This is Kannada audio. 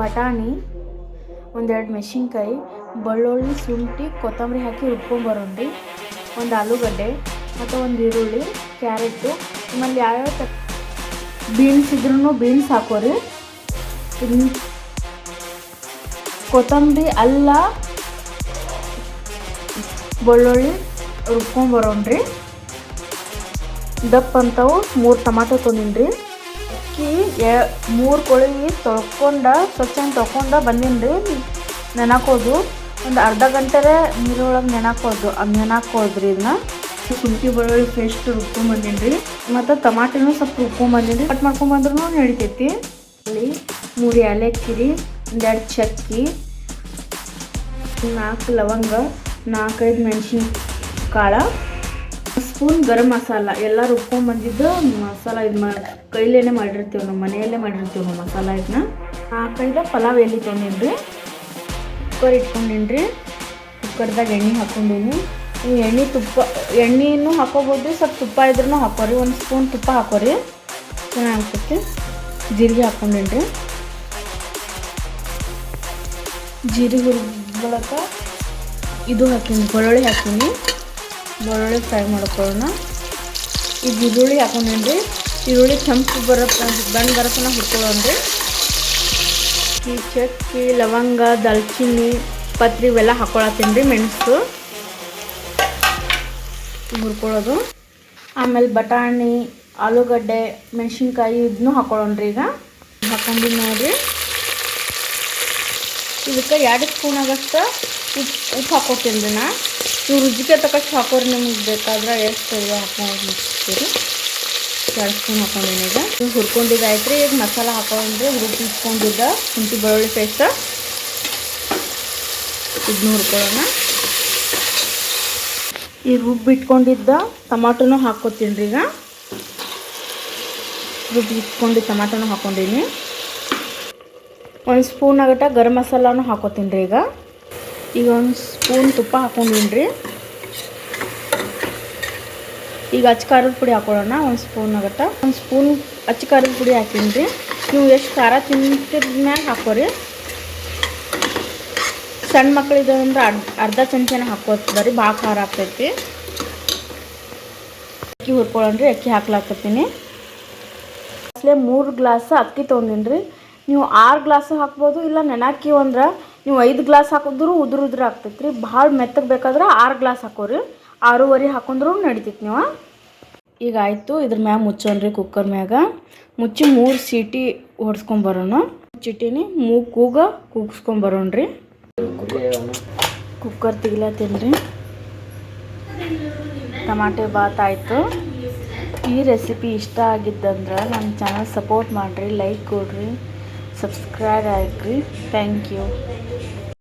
ಬಟಾಣಿ, ಒಂದೆರಡು ಮೆಣಸಿನ್ಕಾಯಿ, ಬೆಳ್ಳುಳ್ಳಿ, ಶುಂಠಿ, ಕೊತ್ತಂಬರಿ ಹಾಕಿ ರುಬ್ಕೊಂಬರೋಣ್ರಿ ಒಂದು ಆಲೂಗಡ್ಡೆ ಮತ್ತು ಒಂದು ಈರುಳ್ಳಿ, ಕ್ಯಾರೆಟು. ನಿಮ್ಮಲ್ಲಿ ಯಾವ್ಯಾವ ತ, ಬೀನ್ಸ್ ಇದ್ರೂ ಬೀನ್ಸ್ ಹಾಕೋರಿ. ಕೊತ್ತಂಬರಿ, ಅಲ್ಲ, ಬೆಳ್ಳುಳ್ಳಿ ರುಬ್ಕೊಂಬರೋಣ್ರಿ ದಪ್ಪ ಅಂತವು ಮೂರು ಟಮಾಟೊ ತೊಗೊಂಡಿನ್ರಿ ಅಕ್ಕಿ ಎ ಮೂರು ಕೊಳಿ ತೊಳ್ಕೊಂಡ ಸ್ವಚ್ಛ ತೊಳ್ಕೊಂಡ ಬಂದೀನಿ ರೀ ನೆನಕೋದು. ಒಂದು ಅರ್ಧ ಗಂಟೆ ನೀರೊಳಗೆ ನೆನಕೋದು. ಅದು ನೆನಕೋದ್ರಿ ಇದನ್ನ ಶುಂಠಿ ಬೆಳ್ಳುಳ್ಳಿ ಪೇಸ್ಟ್ ರುಬ್ಕೊಂಬಂದೀನಿ ರೀ ಮತ್ತು ಟಮಾಟಿನೂ ಸ್ವಲ್ಪ ರುಬ್ಕೊಂಬಂದೀನಿ ಕಟ್ ಮಾಡ್ಕೊಂಬಂದ್ರೂ ನಡಿತೈತಿ. ಅಲ್ಲಿ ಮೂರು ಏಲಕ್ಕಿ ರೀ ಒಂದೆರಡು ಚಕ್ಕಿ ನಾಲ್ಕು ಲವಂಗ ನಾಲ್ಕೈದು ಮೆಣಸಿನ ಕಾಳ ಸ್ಪೂನ್ ಗರಂ ಮಸಾಲ, ಎಲ್ಲ ರುಬ್ಕೊಂಡು ಬಂದಿದ್ದು ಮಸಾಲ ಇದು ಮಾ, ಕೈಲೇನೆ ಮಾಡಿರ್ತೀವಿ ನಾವು, ಮನೆಯಲ್ಲೇ ಮಾಡಿರ್ತೀವಿ ನಾವು ಮಸಾಲ ಇದನ್ನ ಹಾಕೊಂಡ ಪಲಾವ್ ಎಲ್ಲಿ ತೊಗೊಂಡಿನ್ರಿ, ಕುಕ್ಕರ್ ಇಟ್ಕೊಂಡಿನ್ರಿ, ಕುಕ್ಕರ್ದಾಗ ಎಣ್ಣೆ ಹಾಕೊಂಡೀನಿ. ಈ ಎಣ್ಣೆ ತುಪ್ಪ, ಎಣ್ಣೆನೂ ಹಾಕೋಬೋದು ಸ್ವಲ್ಪ ತುಪ್ಪ ಇದ್ರೂ ಹಾಕೋರಿ, ಒಂದು ಸ್ಪೂನ್ ತುಪ್ಪ ಹಾಕೋರಿ. ಚೆನ್ನಾಗಿ ಜೀರಿಗೆ ಹಾಕ್ಕೊಂಡಿನ್ರಿ ಜೀರಿಗೆ ಹುರ್ಕೊಳಕ ಇದು ಹಾಕೀನಿ, ಬೆಳ್ಳುಳ್ಳಿ ಹಾಕೀನಿ. ಬೆಳ್ಳುಳ್ಳಿ ಫ್ರೈ ಮಾಡ್ಕೊಳ್ಳೋಣ. ಈಗ ಈರುಳ್ಳಿ ಹಾಕೊಂಡೇನ್ರಿ ಈರುಳ್ಳಿ ಕೆಂಪು ಬರತ್ತೆ ಬಣ್ಣ ಬರತ್ತನ ಹುಡ್ಕೊಳ್ಳೋಣ್ರಿ ಈ ಚಕ್ಕಿ, ಲವಂಗ, ದಾಲ್ಚಿನ್ನಿ, ಪತ್ರಿ ಇವೆಲ್ಲ ಹಾಕೊಳತ್ತೀನಿ ರೀ ಮೆಣಸು. ಹುರ್ಕೊಳ್ಳೋದು. ಆಮೇಲೆ ಬಟಾಣಿ, ಆಲೂಗಡ್ಡೆ, ಮೆಣಸಿನ್ಕಾಯಿ ಇದನ್ನೂ ಹಾಕೊಳ್ಳೋಣ್ರಿ ಈಗ. ಹಾಕೊಂಡು ನೋಡಿರಿ. ಇದಕ್ಕೆ ಎರಡು ಸ್ಪೂನ್ ಆಗಷ್ಟು ಉಪ್ಪು ಉಪ್ಪು ಹಾಕೋತೀನಿ ರೀ ನಾ. ನೀವು ರುಚಿಗೆ ತಕ್ಕಷ್ಟು ಹಾಕೋರಿ ನಿಮ್ಗೆ ಬೇಕಾದ್ರೆ ಎಷ್ಟು ಇದು ಹಾಕೊಂಡು ಮುಗಿಸ್ತೀರಿ. ಕೆಳಸ್ಕೊಂಡು ಹಾಕೊಂಡಿನಿ ಈಗ. ಇದು ಹುರ್ಕೊಂಡಿದ್ದು ಆಯ್ತು ರೀ ಈಗ ಮಸಾಲ ಹಾಕೊಂಡ್ರೆ ರುಬ್ಬಿ ಇಟ್ಕೊಂಡಿದ್ದ ಶುಂಠಿ ಬೆಳ್ಳುಳ್ಳಿ ಪೇಸ್ಟ್. ಇದನ್ನ ಹುರ್ಕೊಳ್ಳೋಣ. ಈ ರುಬ್ಬಿಟ್ಕೊಂಡಿದ್ದ ಟಮಾಟೋನು ಹಾಕ್ಕೊತೀನಿ ರೀ ಈಗ. ರುಬ್ಬಿ ಇಟ್ಕೊಂಡು ಟಮಾಟೋನು ಹಾಕೊಂಡೀನಿ. ಒಂದು ಸ್ಪೂನ್ ಆಗಟ ಗರಂ ಮಸಾಲಾನು ಹಾಕೋತೀನಿ ರೀ ಈಗ. ಈಗ ಒಂದು ಸ್ಪೂನ್ ತುಪ್ಪ ಹಾಕೊಂಡಿನ್ರಿ ಈಗ ಅಚ್ಚ ಖಾರದ ಪುಡಿ ಹಾಕೊಳ್ಳೋಣ, ಒಂದು ಸ್ಪೂನ್ ಆಗುತ್ತೆ. ಒಂದು ಸ್ಪೂನ್ ಅಚ್ಚ ಖಾರದ ಪುಡಿ ಹಾಕಿನ್ರಿ ನೀವು ಎಷ್ಟು ಖಾರ ತಿಂತಿದ ಮ್ಯಾಗ ಹಾಕೋರಿ ಸಣ್ಣ ಮಕ್ಕಳಿದೆ ಅಂದ್ರೆ ಅರ್ಧ ಅರ್ಧ ಚಮಚನ ಹಾಕೋತದ್ರಿ ಭಾಳ ಖಾರ ಆಗ್ತೈತಿ. ಅಕ್ಕಿ ಹುರ್ಕೊಳ್ಳೋಣ್ರಿ ಅಕ್ಕಿ ಹಾಕ್ಲಾಕತ್ತೀನಿ. ಅಸಲೇ ಮೂರು ಗ್ಲಾಸ್ ಅಕ್ಕಿ ತೊಗೊಂಡಿನ್ರಿ ನೀವು ಆರು ಗ್ಲಾಸ್ ಹಾಕ್ಬೋದು, ಇಲ್ಲ ನೆನಕ್ಕಿ ಅಂದ್ರೆ ನೀವು ಐದು ಗ್ಲಾಸ್ ಹಾಕಿದ್ರು ಉದುರು ಉದುರು ಆಗ್ತೈತೆ ರೀ ಭಾಳ ಮೆತ್ತಗೆ ಬೇಕಾದ್ರೆ ಆರು ಗ್ಲಾಸ್ ಹಾಕೋರಿ. ಆರೂವರೆ ಹಾಕೊಂಡ್ರು ನಡಿತೈತಿ ನೀವು. ಈಗ ಆಯಿತು, ಇದ್ರ ಮ್ಯಾಗ ಮುಚ್ಚೋಣ್ರಿ ಕುಕ್ಕರ್ ಮ್ಯಾಗ. ಮುಚ್ಚಿ ಮೂರು ಸೀಟಿ ಹೊಡ್ಸ್ಕೊಂಬರೋಣ ಚಿಟಿನಿ ಮೂಗು ಕೂಗ ಕೂಗಿಸ್ಕೊಂಬರೋಣ್ರಿ ಕುಕ್ಕರ್ ತೆಗಿಲತ್ತೀನಿ ಟಮಾಟೆ ಬಾತ್ ಆಯಿತು. ಈ ರೆಸಿಪಿ ಇಷ್ಟ ಆಗಿದ್ದಂದ್ರೆ ನನ್ನ ಚಾನಲ್ ಸಪೋರ್ಟ್ ಮಾಡಿರಿ ಲೈಕ್ ಕೊಡ್ರಿ. ಸಬ್ಸ್ಕ್ರೈಬ್ ಆಗಿರಿ ಥ್ಯಾಂಕ್ ಯು